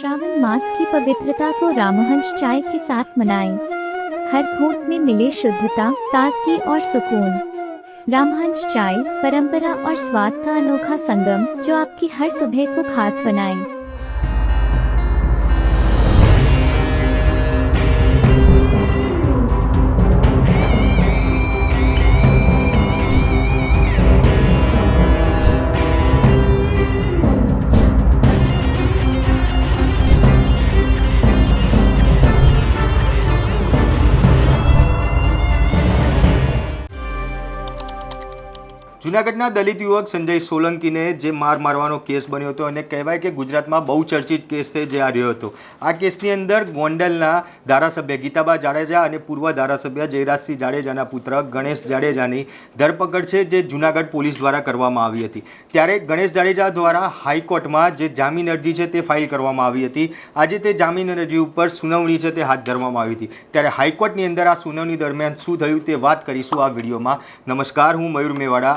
श्रावण मास की पवित्रता को रामहंस चाय के साथ मनाएँ। हर घूट में मिले शुद्धता, ताजगी और सुकून। रामहंस चाय, परंपरा और स्वाद का अनोखा संगम, जो आपकी हर सुबह को खास बनाए। જૂનાગઢના દલિત યુવક સંજય સોલંકીને જે માર મારવાનો કેસ બન્યો હતો અને કહેવાય કે ગુજરાતમાં બહુ ચર્ચિત કેસ છે જે આ રહ્યો હતો. આ કેસની અંદર ગોંડલના ધારાસભ્ય ગીતાબા જાડેજા અને પૂર્વ ધારાસભ્ય જયરાજસિંહ જાડેજાના પુત્ર ગણેશ જાડેજાની ધરપકડ છે જે જૂનાગઢ પોલીસ દ્વારા કરવામાં આવી હતી. ત્યારે ગણેશ જાડેજા દ્વારા હાઈકોર્ટમાં જે જામીન અરજી છે તે ફાઇલ કરવામાં આવી હતી. આજે તે જામીન અરજી ઉપર સુનાવણી છે તે હાથ ધરવામાં આવી હતી. ત્યારે હાઈકોર્ટની અંદર આ સુનાવણી દરમિયાન શું થયું તે વાત કરીશું આ વિડીયોમાં. નમસ્કાર, હું મયુર મેવાડા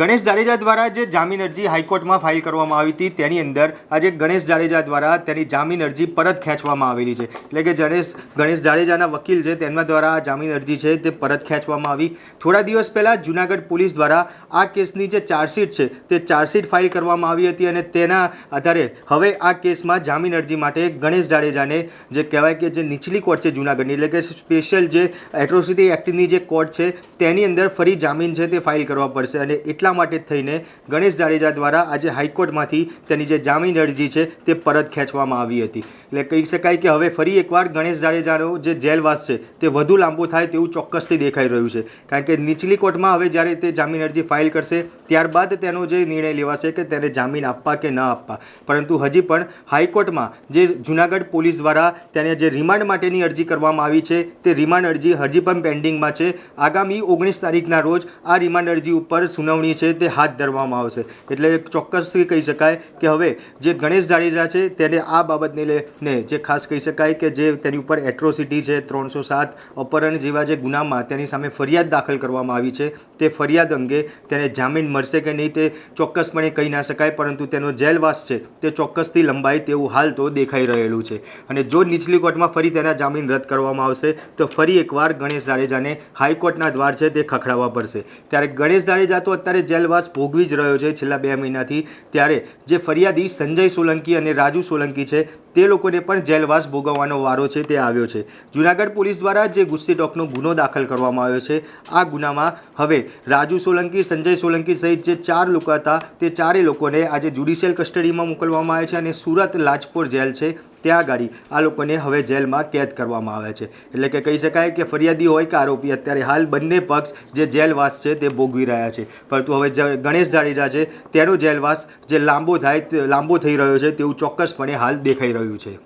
ગણેશ જાડેજા દ્વારા જે જામીન અરજી હાઈકોર્ટમાં ફાઇલ કરવામાં આવી હતી, તેની અંદર આજે ગણેશ જાડેજા દ્વારા તેની જામીન અરજી પરત ખેંચવામાં આવેલી છે. એટલે કે ગણેશ ગણેશ જાડેજાના વકીલ છે, તેમના દ્વારા આ જામીન અરજી છે, તે પરત ખેંચવામાં આવી. થોડા દિવસ પહેલાં જૂનાગઢ પોલીસ દ્વારા આ કેસની જે ચાર્જશીટ છે, તે ચાર્જશીટ ફાઇલ કરવામાં આવી હતી અને તેના આધારે હવે આ કેસમાં જામીન અરજી માટે ગણેશ જાડેજાને જે કહેવાય કે જે નીચલી કોર્ટ છે જૂનાગઢની, એટલે કે સ્પેશિયલ જે એટ્રોસિટી એક્ટની જે કોર્ટ છે, તેની અંદર ફરી જામીન છે તે ફાઇલ કરવા પડશે. અને એટલા માટે થઈને ગણેશ જાડેજા દ્વારા આજે હાઈકોર્ટમાંથી તેની જે જામીન અરજી છે તે પરત ખેંચવામાં આવી હતી. એટલે કહી શકાય કે હવે ફરી એકવાર ગણેશ જાડેજાનો જે જેલવાસ છે તે વધુ લાંબો થાય તેવું ચોક્કસથી દેખાઈ રહ્યું છે. કારણ કે નીચલી કોર્ટમાં હવે જ્યારે તે જામીન અરજી ફાઇલ કરશે, ત્યારબાદ તેનો જે નિર્ણય લેવાશે કે તેને જામીન આપવા કે ન આપવા. પરંતુ હજી પણ હાઈકોર્ટમાં જે જૂનાગઢ પોલીસ દ્વારા તેને જે રિમાન્ડ માટેની અરજી કરવામાં આવી છે, તે રિમાન્ડ અરજી હજી પણ પેન્ડિંગમાં છે. આગામી ઓગણીસ તારીખના રોજ આ રિમાન્ડ અરજી ઉપર સુનાવણી છે તે હાથ ધરવામાં આવશે. એટલે ચોક્કસથી કહી શકાય કે હવે જે ગણેશ જાડેજા છે તેને આ બાબતને લઈને જે ખાસ કહી શકાય કે જે તેની ઉપર એટ્રોસિટી છે, ત્રણસો સાત અપહરણ જેવા જે ગુનામાં તેની સામે ફરિયાદ દાખલ કરવામાં આવી છે, તે ફરિયાદ અંગે તેને જામીન મળશે કે નહીં તે ચોક્કસપણે કહી ના શકાય, પરંતુ તેનો જેલવાસ છે તે ચોક્કસથી લંબાય તેવું હાલ તો દેખાઈ રહેલું છે. અને જો નીચલી કોર્ટમાં ફરી તેના જામીન રદ કરવામાં આવશે, તો ફરી એકવાર ગણેશ જાડેજાને હાઈકોર્ટના દ્વાર છે તે ખખડાવવા પડશે. ત્યારે ગણેશ જાડેજા તો અત્યારે જેલવાસ ભોગવી જ રહ્યો છે છેલ્લા બે મહિનાથી, ત્યારે જે ફરિયાદી સંજય સોલંકી અને રાજુ સોલંકી છે, તે લોકોને પણ જેલવાસ ભોગવવાનો વારો છે તે આવ્યો છે. જૂનાગઢ પોલીસ દ્વારા જે ગુસ્સી ટોકનો ગુનો દાખલ કરવામાં આવ્યો છે, આ ગુનામાં હવે રાજુ સોલંકી, સંજય સોલંકી સહિત જે ચાર લોકો હતા, તે ચારેય લોકોને આજે જ્યુડિશિયલ કસ્ટડીમાં મોકલવામાં આવે છે અને સુરત, લાજપોર જેલ છે. ત્યાં ગાડી. આ લોકોને હવે જેલમાં કેદ કરવામાં આવે છે. એટલે કે કહી શકાય કે ફરિયાદી હોય કે આરોપી, અત્યારે હાલ બંને પક્ષ જે જેલવાસ છે તે ભોગવી રહ્યા છે. પરંતુ હવે ગણેશ જાડેજા છે, તેનો જેલવાસ જે લાંબો થાય લાંબો થઈ રહ્યો છે તેવું ચોક્કસપણે હાલ દેખાઈ રહ્યું છે.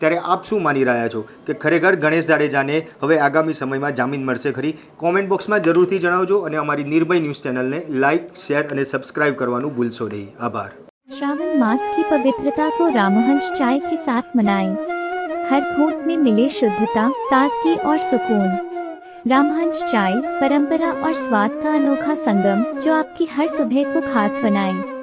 ત્યારે આપ શું માની રહ્યા છો કે ખરેખર ગણેશ જાડેજાને હવે આગામી સમયમાં જામીન મળશે ખરી? કોમેન્ટ બોક્સમાં જરૂરથી જણાવજો અને અમારી નિર્ભય ન્યૂઝ ચેનલને લાઇક શેર અને સબસ્ક્રાઇબ કરવાનું ભૂલશો નહીં. આભાર. श्रावण मास की पवित्रता को रामहंस चाय के साथ मनाएँ। हर घूट में मिले शुद्धता, ताजगी और सुकून। रामहंस चाय, परंपरा और स्वाद का अनोखा संगम, जो आपकी हर सुबह को खास बनाए।